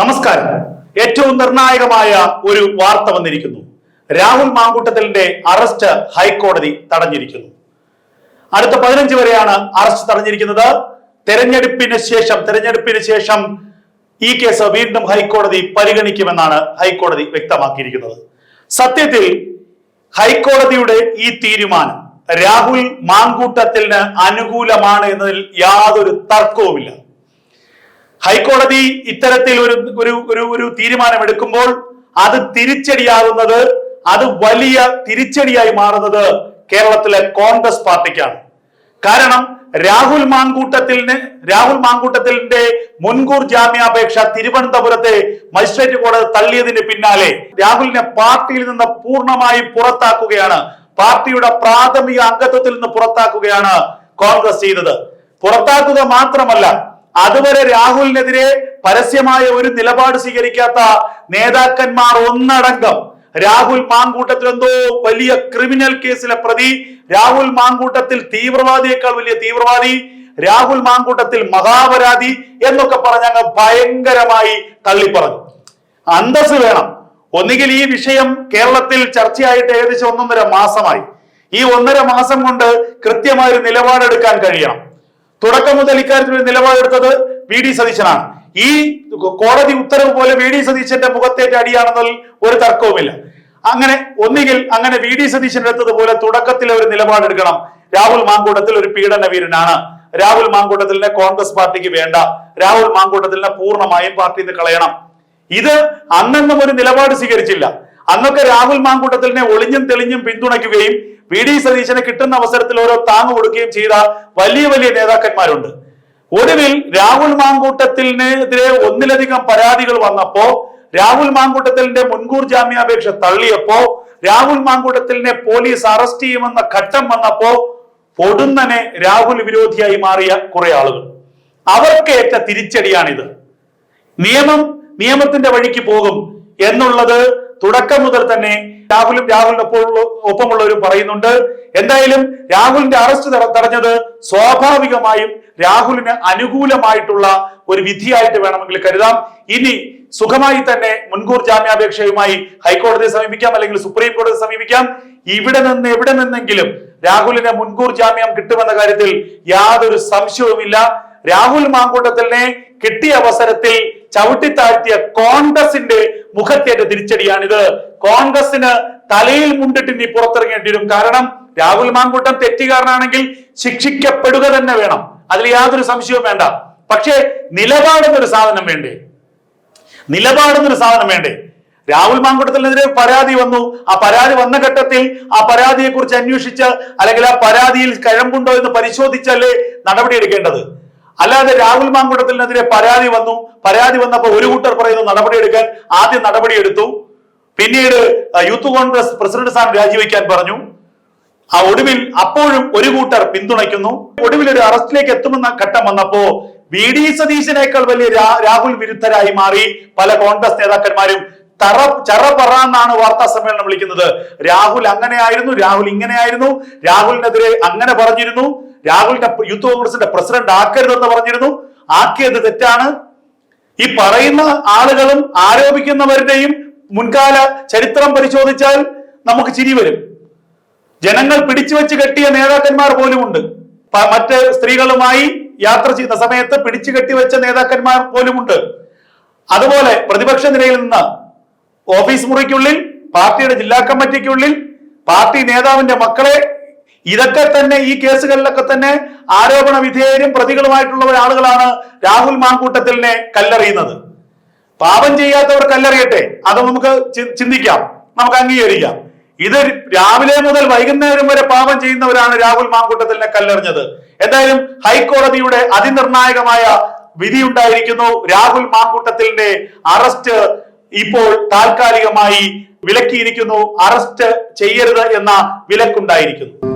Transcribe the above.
നമസ്കാരം. ഏറ്റവും നിർണായകമായ ഒരു വാർത്ത വന്നിരിക്കുന്നു. രാഹുൽ മാങ്കൂട്ടത്തലിന്റെ അറസ്റ്റ് ഹൈക്കോടതി തടഞ്ഞിരിക്കുന്നു. അടുത്ത പതിനഞ്ച് വരെയാണ് അറസ്റ്റ് തടഞ്ഞിരിക്കുന്നത്. തെരഞ്ഞെടുപ്പിന് ശേഷം തെരഞ്ഞെടുപ്പിന് ശേഷം ഈ കേസ് വീണ്ടും ഹൈക്കോടതി പരിഗണിക്കുമെന്നാണ് ഹൈക്കോടതി വ്യക്തമാക്കിയിരിക്കുന്നത്. സത്യത്തിൽ ഹൈക്കോടതിയുടെ ഈ തീരുമാനം രാഹുൽ മാങ്കൂട്ടത്തിന് അനുകൂലമാണ് എന്നതിൽ യാതൊരു തർക്കവുമില്ല. ഹൈക്കോടതി ഇത്തരത്തിൽ ഒരു ഒരു ഒരു തീരുമാനം എടുക്കുമ്പോൾ അത് തിരിച്ചടിയാകുന്നത് അത് വലിയ തിരിച്ചടിയായി മാറുന്നത് കേരളത്തിലെ കോൺഗ്രസ് പാർട്ടിക്കാണ്. കാരണം രാഹുൽ മാങ്കൂട്ടത്തിന് രാഹുൽ മാങ്കൂട്ടത്തിന്റെ മുൻകൂർ ജാമ്യാപേക്ഷ തിരുവനന്തപുരത്തെ മജിസ്ട്രേറ്റ് കോടതി തള്ളിയതിന് പിന്നാലെ രാഹുലിനെ പാർട്ടിയിൽ നിന്ന് പൂർണമായി പുറത്താക്കുകയാണ്. പാർട്ടിയുടെ പ്രാഥമിക അംഗത്വത്തിൽ നിന്ന് പുറത്താക്കുകയാണ് കോൺഗ്രസ് ചെയ്തത്. പുറത്താക്കുക മാത്രമല്ല അതുവരെ രാഹുലിനെതിരെ പരസ്യമായ ഒരു നിലപാട് സ്വീകരിക്കാത്ത നേതാക്കന്മാർ ഒന്നടങ്കം രാഹുൽ മാങ്കൂട്ടത്തിൽ എന്തോ വലിയ ക്രിമിനൽ കേസിലെ പ്രതി രാഹുൽ മാങ്കൂട്ടത്തിൽ തീവ്രവാദിയേക്കാൾ വലിയ തീവ്രവാദി രാഹുൽ മാങ്കൂട്ടത്തിൽ മഹാപരാധി എന്നൊക്കെ പറഞ്ഞ് അങ്ങ് ഭയങ്കരമായി തള്ളിപ്പറഞ്ഞു. അന്തസ് വേണം. ഒന്നുകിൽ ഈ വിഷയം കേരളത്തിൽ ചർച്ചയായിട്ട് ഏകദേശം ഒന്നൊന്നര മാസമായി. ഈ ഒന്നര മാസം കൊണ്ട് കൃത്യമായ ഒരു നിലപാടെടുക്കാൻ കഴിയണം. തുടക്കം മുതൽ ഇക്കാര്യത്തിൽ ഒരു നിലപാടെടുത്തത് വി ഡി സതീശനാണ്. ഈ കോടതി ഉത്തരവ് പോലെ വി ഡി സതീശന്റെ മുഖത്തേറ്റ അടിയാണെന്നതിൽ ഒരു തർക്കവുമില്ല. അങ്ങനെ ഒന്നുകിൽ അങ്ങനെ വി ഡി സതീശൻ എടുത്തതുപോലെ തുടക്കത്തിൽ ഒരു നിലപാടെടുക്കണം രാഹുൽ മാങ്കൂട്ടത്തിൽ ഒരു പീഡനവീരനാണ് രാഹുൽ മാങ്കൂട്ടത്തിലിനെ കോൺഗ്രസ് പാർട്ടിക്ക് വേണ്ട. രാഹുൽ മാങ്കൂട്ടത്തിലിനെ പൂർണമായും പാർട്ടിയിൽ നിന്ന് കളയണം. ഇത് അന്നൊന്നും ഒരു നിലപാട് സ്വീകരിച്ചില്ല. അന്നൊക്കെ രാഹുൽ മാങ്കൂട്ടത്തിലിനെ ഒളിഞ്ഞും തെളിഞ്ഞും പിന്തുണയ്ക്കുകയും വി ഡി സതീശന് കിട്ടുന്ന അവസരത്തിൽ ഓരോ താങ്ങ് കൊടുക്കുകയും ചെയ്ത വലിയ വലിയ നേതാക്കന്മാരുണ്ട്. ഒടുവിൽ രാഹുൽ മാങ്കൂട്ടത്തിനെതിരെ ഒന്നിലധികം പരാതികൾ വന്നപ്പോ രാഹുൽ മാങ്കൂട്ടത്തിലിന്റെ മുൻകൂർ ജാമ്യാപേക്ഷ തള്ളിയപ്പോ രാഹുൽ മാങ്കൂട്ടത്തിലിനെ പോലീസ് അറസ്റ്റ് ചെയ്യുമെന്ന ഘട്ടം വന്നപ്പോ പൊടുന്നനെ രാഹുൽ വിരോധിയായി മാറിയ കുറെ ആളുകൾ. അവർക്ക് ഏറ്റ തിരിച്ചടിയാണിത്. നിയമം നിയമത്തിന്റെ വഴിക്ക് പോകും എന്നുള്ളത് തുടക്കം മുതൽ തന്നെ രാഹുലും ഒപ്പം- ഒപ്പമുള്ളവരും പറയുന്നുണ്ട്. എന്തായാലും രാഹുലിന്റെ അറസ്റ്റ് തട- തടഞ്ഞത് സ്വാഭാവികമായും രാഹുലിന് അനുകൂലമായിട്ടുള്ള ഒരു വിധിയായിട്ട് വേണമെങ്കിൽ കരുതാം. ഇനി സുഖമായി തന്നെ മുൻകൂർ ജാമ്യാപേക്ഷയുമായി ഹൈക്കോടതിയെ സമീപിക്കാം അല്ലെങ്കിൽ സുപ്രീം കോടതിയെ സമീപിക്കാം. ഇവിടെ നിന്ന് എവിടെ നിന്നെങ്കിലും രാഹുലിന് മുൻകൂർ ജാമ്യം കിട്ടുമെന്ന കാര്യത്തിൽ യാതൊരു സംശയവുമില്ല. രാഹുൽ മാങ്കൂട്ടത്തിനെ കിട്ടിയ അവസരത്തിൽ ചവിട്ടിത്താഴ്ത്തിയ കോൺഗ്രസിന്റെ മുഖത്തേറ്റ തിരിച്ചടിയാണിത്. കോൺഗ്രസിന് തലയിൽ മുണ്ടിട്ട് ഇനി പുറത്തിറങ്ങേണ്ടി വരും കാരണം രാഹുൽ മാങ്കൂട്ടം തെറ്റുകാരനാണെങ്കിൽ ശിക്ഷിക്കപ്പെടുക തന്നെ വേണം. അതിൽ യാതൊരു സംശയവും വേണ്ട. പക്ഷേ നിലപാടെന്നൊരു സാധനം വേണ്ടേ? നിലപാടെന്നൊരു സാധനം വേണ്ടേ? രാഹുൽ മാങ്കുട്ടത്തിനെതിരെ പരാതി വന്നു. ആ പരാതി വന്ന ഘട്ടത്തിൽ ആ പരാതിയെക്കുറിച്ച് അന്വേഷിച്ച് അല്ലെങ്കിൽ ആ പരാതിയിൽ കഴമ്പുണ്ടോ എന്ന് പരിശോധിച്ചല്ലേ നടപടിയെടുക്കേണ്ടത്. അല്ലാതെ രാഹുൽ മാങ്കുടത്തിനെതിരെ പരാതി വന്നു. പരാതി വന്നപ്പോൾ ഒരു കൂട്ടർ പറയുന്നു നടപടിയെടുക്കാൻ ആദ്യം നടപടി എടുത്തു പിന്നീട് യൂത്ത് കോൺഗ്രസ് പ്രസിഡന്റ് സ്ഥാനം രാജിവെക്കാൻ പറഞ്ഞു. ആ ഒടുവിൽ അപ്പോഴും ഒരു കൂട്ടർ പിന്തുണയ്ക്കുന്നു. ഒടുവിൽ ഒരു അറസ്റ്റിലേക്ക് എത്തുമെന്ന ഘട്ടം വന്നപ്പോ വി ഡി സതീശനേക്കാൾ വലിയ രാഹുൽ വിരുദ്ധരായി മാറി പല കോൺഗ്രസ് നേതാക്കന്മാരും തറ ചറ പറ എന്നാണ് വാർത്താ സമ്മേളനം വിളിക്കുന്നത്. രാഹുൽ അങ്ങനെയായിരുന്നു രാഹുൽ ഇങ്ങനെയായിരുന്നു രാഹുലിനെതിരെ അങ്ങനെ പറഞ്ഞിരുന്നു രാഹുലിന്റെ യൂത്ത് കോൺഗ്രസിന്റെ പ്രസിഡന്റ് ആക്കരുതെന്ന് പറഞ്ഞിരുന്നു. ആക്കിയത് തെറ്റാണ്. ഈ പറയുന്ന ആളുകളും ആരോപിക്കുന്നവരുടെയും മുൻകാല ചരിത്രം പരിശോധിച്ചാൽ നമുക്ക് ചിരി വരും. ജനങ്ങൾ പിടിച്ചു വെച്ച് കെട്ടിയ നേതാക്കന്മാർ പോലുമുണ്ട്. മറ്റ് സ്ത്രീകളുമായി യാത്ര ചെയ്യുന്ന സമയത്ത് പിടിച്ചു കെട്ടിവെച്ച നേതാക്കന്മാർ പോലുമുണ്ട്. അതുപോലെ പ്രതിപക്ഷ നിരയിൽ നിന്ന് ഓഫീസ് മുറിക്കുള്ളിൽ പാർട്ടിയുടെ ജില്ലാ കമ്മിറ്റിക്കുള്ളിൽ പാർട്ടി നേതാവിന്റെ മക്കളെ ഇതൊക്കെ തന്നെ ഈ കേസുകളിലൊക്കെ തന്നെ ആരോപണ വിധേയരും പ്രതികളുമായിട്ടുള്ള ആളുകളാണ് രാഹുൽ മാങ്കൂട്ടത്തിലിനെ കല്ലെറിയുന്നത്. പാപം ചെയ്യാത്തവർ കല്ലെറിയട്ടെ അത് നമുക്ക് ചിന്തിക്കാം നമുക്ക് അംഗീകരിക്കാം. ഇത് രാവിലെ മുതൽ വൈകുന്നേരം വരെ പാപം ചെയ്യുന്നവരാണ് രാഹുൽ മാങ്കൂട്ടത്തിലിനെ കല്ലെറിഞ്ഞത്. എന്തായാലും ഹൈക്കോടതിയുടെ അതിനിർണായകമായ വിധിയുണ്ടായിരിക്കുന്നു രാഹുൽ മാങ്കൂട്ടത്തിലിന്റെ അറസ്റ്റ് ഇപ്പോൾ താൽക്കാലികമായി വിലക്കിയിരിക്കുന്നു. അറസ്റ്റ് ചെയ്യരുത് എന്ന വിലക്കുണ്ടായിരിക്കുന്നു.